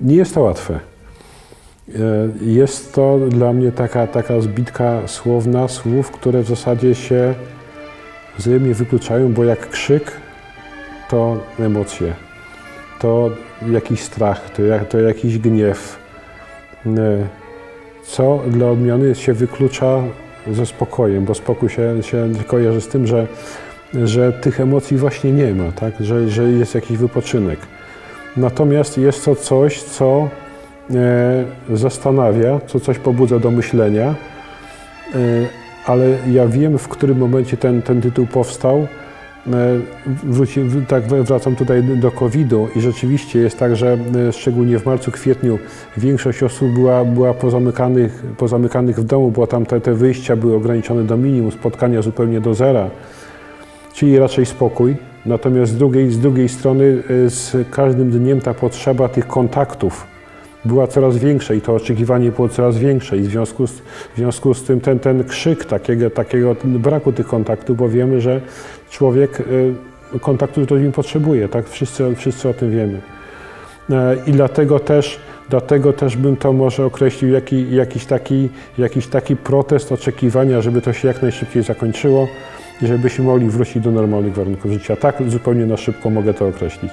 Nie jest to łatwe. E, Jest to dla mnie taka, taka zbitka słowna, słów, które w zasadzie się wzajemnie wykluczają, bo jak krzyk, to emocje, to jakiś strach, to, jak, to jakiś gniew. E, Co dla odmiany się wyklucza ze spokojem, bo spokój się, się kojarzy z tym, że, że tych emocji właśnie nie ma, tak? że, że jest jakiś wypoczynek. Natomiast jest to coś, co e, zastanawia, co coś pobudza do myślenia, e, ale ja wiem, w którym momencie ten, ten tytuł powstał. E, Wróci, tak wracam tutaj do COVID-u i rzeczywiście jest tak, że szczególnie w marcu, kwietniu większość osób była, była pozamykanych, pozamykanych w domu, bo tam te, te wyjścia były ograniczone do minimum, spotkania zupełnie do zera, czyli raczej spokój. Natomiast z drugiej, z drugiej strony e, z każdym dniem ta potrzeba tych kontaktów była coraz większa i to oczekiwanie było coraz większe i w związku z, w związku z tym ten, ten krzyk takiego, takiego braku tych kontaktów, bo wiemy, że człowiek e, kontaktu z ludźmi potrzebuje, tak? Wszyscy, wszyscy o tym wiemy. E, I dlatego też, dlatego też bym to może określił jaki, jakiś, taki, jakiś taki protest oczekiwania, żeby to się jak najszybciej zakończyło i żebyśmy mogli wrócić do normalnych warunków życia. Tak zupełnie na szybko mogę to określić.